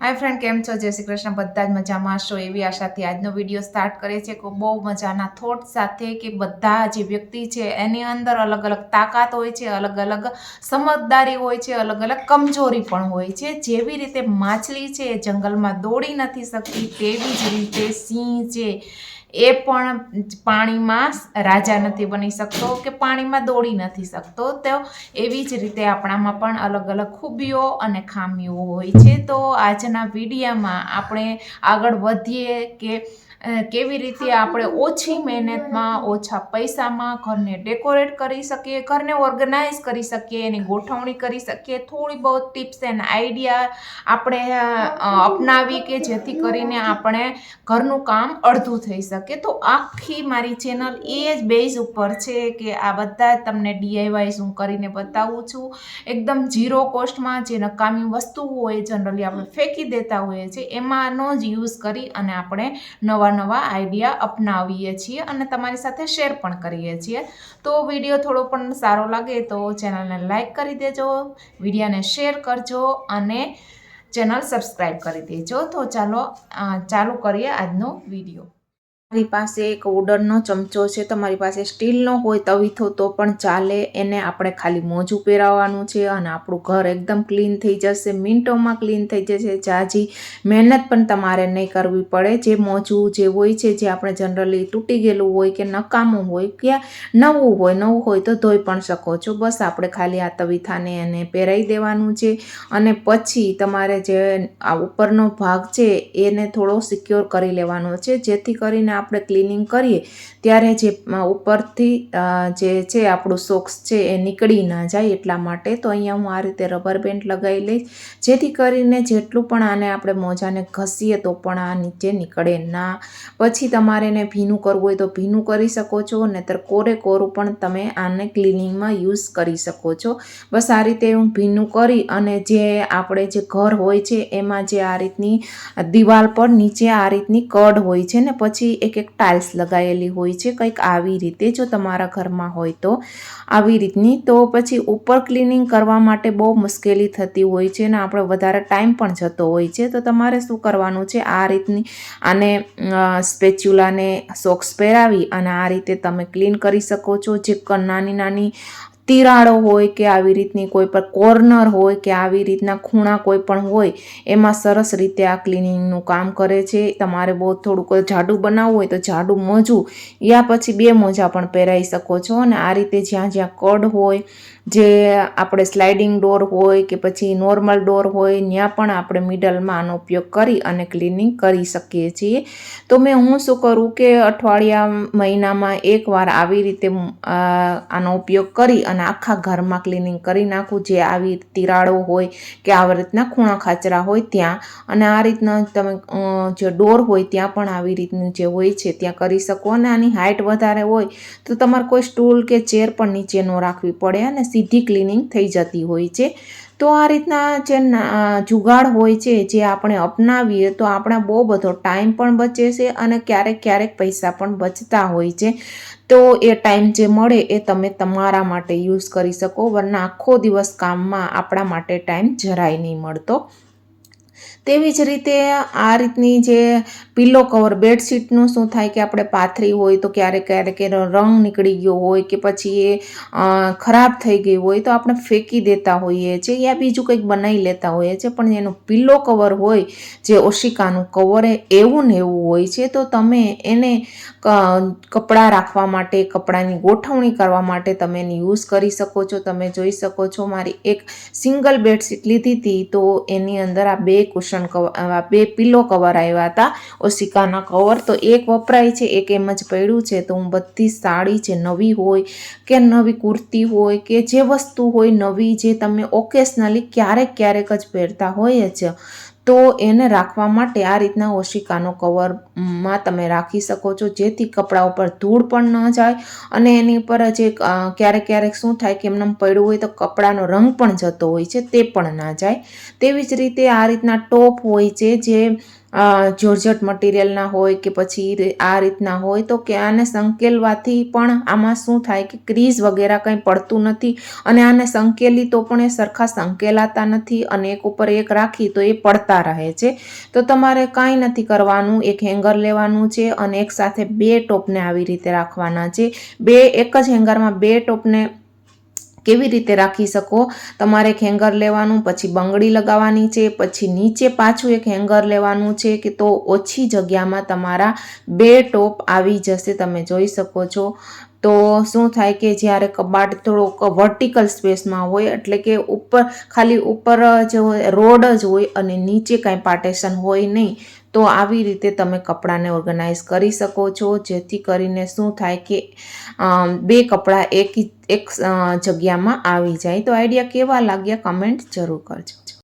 હાય friend, કેમ છો? જય શ્રી કૃષ્ણ. બધા જ મજામાં છો એવી આશાથી આજનો વીડિયો સ્ટાર્ટ કરીએ છીએ કે બહુ મજાના થોટ સાથે કે બધા જે વ્યક્તિ છે એની અંદર અલગ અલગ તાકાત હોય છે, અલગ અલગ સમજદારી હોય છે, અલગ અલગ કમજોરી પણ હોય છે. જેવી રીતે માછલી છે જંગલમાં દોડી નથી શકતી, તેવી જ રીતે સિંહ છે એ પણ પાણીમાં રાજા નથી બની શકતો કે પાણીમાં દોડી નથી શકતો. તો એવી જ રીતે આપણામાં પણ અલગ અલગ ખૂબીઓ અને ખામીઓ હોય છે. તો આજના વિડીયામાં આપણે આગળ વધીએ કે કેવી રીતે આપણે ઓછી મહેનતમાં ઓછા પૈસામાં ઘરને ડેકોરેટ કરી શકીએ, ઘરને ઓર્ગેનાઇઝ કરી શકીએ, એની ગોઠવણી કરી શકીએ, થોડી બહુ ટિપ્સ એન્ડ આઈડિયા આપણે અપનાવી કે જેથી કરીને આપણે ઘરનું કામ અડધું થઈ શકે. તો આખી મારી ચેનલ એ જ બેઝ ઉપર છે કે આ બધા તમને ડીઆઈવાઈઝ હું કરીને બતાવું છું. એકદમ ઝીરો કોસ્ટમાં જે નકામી વસ્તુઓ હોય, જનરલી આપણે ફેંકી દેતા હોઈએ છીએ એમાંનો જ યુઝ કરી અને આપણે નવા નવા નવા આઈડિયા અપનાવીએ છીએ અને તમારી સાથે શેર પણ કરીએ છીએ. તો વીડિયો થોડો પણ સારો લાગે તો ચેનલને લાઈક કરી દેજો, વિડીયોને શેર કરજો અને ચેનલ સબસ્ક્રાઈબ કરી દેજો. તો ચાલો ચાલુ કરીએ આજનો વીડિયો. મારી પાસે એક ઉડનનો ચમચો છે, તમારી પાસે સ્ટીલનો હોય તવીથો, તો પણ ચાલે. એને આપણે ખાલી મોજું પહેરાવવાનું છે અને આપણું ઘર એકદમ ક્લીન થઈ જશે, મિનિટોમાં ક્લીન થઈ જશે. જાજી મહેનત પણ તમારે નહીં કરવી પડે. જે મોજું જે હોય છે, જે આપણે જનરલી તૂટી ગયેલું હોય કે નકામું હોય કે નવું હોય નવું હોય તો ધોઈ પણ શકો છો. બસ આપણે ખાલી આ તવીથાને એને પહેરાવી દેવાનું છે અને પછી તમારે જે આ ઉપરનો ભાગ છે, એને થોડો સિક્યોર કરી લેવાનો છે. જેથી કરીને આપણે ક્લિનિંગ કરીએ, ત્યારે જે ઉપરથી જે છે આપણું સોક્સ છે એ નીકળી ના જાય એટલા માટે તો અહીંયા હું આ રીતે રબર બેન્ડ લગાવી લઈશ. જેથી કરીને જેટલું પણ આને આપણે મોજાને ઘસીએ તો પણ આ નીચે નીકળે ના. પછી તમારે એને ભીનું કરવું હોય તો ભીનું કરી શકો છો, નહીતર કોરે કોરું પણ તમે આને ક્લિનિંગમાં યુઝ કરી શકો છો. બસ આ રીતે હું ભીનું કરી અને જે આપણે જે ઘર હોય છે, એમાં જે આ રીતની દિવાલ પર નીચે આ રીતની કડ હોય છે ને, પછી એક એક ટાઇલ્સ લગાવેલી હોય છે, કંઈક આવી રીતે જો તમારા ઘરમાં હોય તો. આવી રીતની તો પછી ઉપર ક્લિનિંગ કરવા માટે બહુ મુશ્કેલી થતી હોય છે અને આપણે વધારે ટાઈમ પણ જતો હોય છે. તો તમારે શું કરવાનું છે, આ રીતની આને સ્પેચ્યુલાને સોક્સ પહેરાવી અને આ રીતે તમે ક્લીન કરી શકો છો. જે નાની નાની તિરાડો હોય કે આવી રીતની કોઈ પણ કોર્નર હોય કે આવી રીતના ખૂણા કોઈ પણ હોય, એમાં સરસ રીતે આ ક્લિનિંગનું કામ કરે છે. તમારે બહુ થોડુંક જાડું બનાવવું હોય તો જાડું મોજું, યા પછી બે મોજા પણ પહેરાવી શકો છો. અને આ રીતે જ્યાં જ્યાં કડ હોય, જે આપણે સ્લાઇડિંગ ડોર હોય કે પછી નોર્મલ ડોર હોય ત્યાં પણ આપણે મિડલમાં આનો ઉપયોગ કરી અને ક્લિનિંગ કરી શકીએ છીએ. તો મેં હું શું કરું કે અઠવાડિયા મહિનામાં એકવાર આવી રીતે આનો ઉપયોગ કરી અને આખા ઘરમાં ક્લિનિંગ કરી નાખું, જે આવી તિરાડો હોય કે આવી રીતના ખૂણા ખાચરા હોય ત્યાં. અને આ રીતના તમે જે ડોર હોય ત્યાં પણ આવી રીતનું જે હોય છે ત્યાં કરી શકો. અને આની હાઇટ વધારે હોય તો તમારે કોઈ સ્ટૂલ કે ચેર પણ નીચે ન રાખવી પડે અને સીધી ક્લિનિંગ થઈ જતી હોય છે. તો આ રીતના જે જુગાડ હોય છે, જે આપણે અપનાવીએ, તો આપણા બહુ બધો ટાઈમ પણ બચે છે અને ક્યારેક ક્યારેક પૈસા પણ બચતા હોય છે. તો એ ટાઈમ જે મળે એ તમે તમારા માટે યુઝ કરી શકો, વરના આખો દિવસ કામમાં આપણા માટે ટાઈમ જરાય નહીં મળતો. તેવી જ રીતે આ રીતની જે પિલો કવર બેડશીટનું શું થાય કે આપણે પાથરી હોય તો ક્યારેક ક્યારેક એનો રંગ નીકળી ગયો હોય કે પછી એ ખરાબ થઈ ગઈ હોય તો આપણે ફેંકી દેતા હોઈએ છીએ યા બીજું કંઈક બનાવી લેતા હોઈએ છીએ. પણ એનું પિલો કવર હોય, જે ઓશિકાનું કવર એવું ને એવું હોય છે, તો તમે એને કપડાં રાખવા માટે, કપડાની ગોઠવણી કરવા માટે તમે એને યુઝ કરી શકો છો. તમે જોઈ શકો છો મારી એક સિંગલ બેડશીટ લીધી હતી તો એની અંદર આ બે કુશન કવર બે પિલો કવર આવ્યા હતા. ઓશિકાના કવર તો એક વપરાય છે, એક એમ જ પડ્યું છે. તો હું બધી સાડી જે નવી હોય કે નવી કુર્તી હોય કે જે વસ્તુ હોય નવી જે તમે ઓકેશનલી ક્યારેક ક્યારેક જ પહેરતા હોય જ, તો એને રાખવા માટે આ રીતના ઓશિકાનો કવરમાં તમે રાખી શકો છો. જેથી કપડા ઉપર ધૂળ પણ ન જાય અને એની ઉપર જે ક્યારેક ક્યારેક શું થાય કે એમને પડ્યું હોય તો કપડાનો રંગ પણ જતો હોય છે, તે પણ ના જાય. તેવી જ રીતે આ રીતના ટોપ હોય છે જે જોર્જટ મટીરિયલના હોય કે પછી આ રીતના હોય તો કે આને સંકેલવાથી પણ આમાં શું થાય કે ક્રીઝ વગેરે કંઈ પડતું નથી અને આને સંકેલી તો પણ એ સરખા સંકેલાતા નથી અને એક ઉપર એક રાખી તો એ પડતા રહે છે. તો તમારે કાંઈ નથી કરવાનું, એક હેંગર લેવાનું છે અને એક સાથે બે ટોપને આવી રીતે રાખવાના છે. બે, એક જ હેંગરમાં બે ટોપને કેવી રીતે રાખી શકો? તમારે એક હેંગર લેવાનું, પછી બંગડી લગાવવાની છે, પછી નીચે પાછું એક હેંગર લેવાનું છે કે તો ઓછી જગ્યામાં તમારા બે ટોપ આવી જશે, તમે જોઈ શકો છો. તો શું થાય કે જ્યારે કબાટ થોડોક વર્ટિકલ સ્પેસમાં હોય, એટલે કે ઉપર, ખાલી ઉપર જ રોડ જ હોય અને નીચે કાંઈ પાર્ટેશન હોય નહીં, તો આવી રીતે તમે કપડાને ઓર્ગનાઇઝ કરી શકો છો. જેથી કરીને શું થાય કે બે કપડાં એક એક જગ્યામાં આવી જાય. તો આઈડિયા કેવા લાગ્યા કમેન્ટ જરૂર કરજો.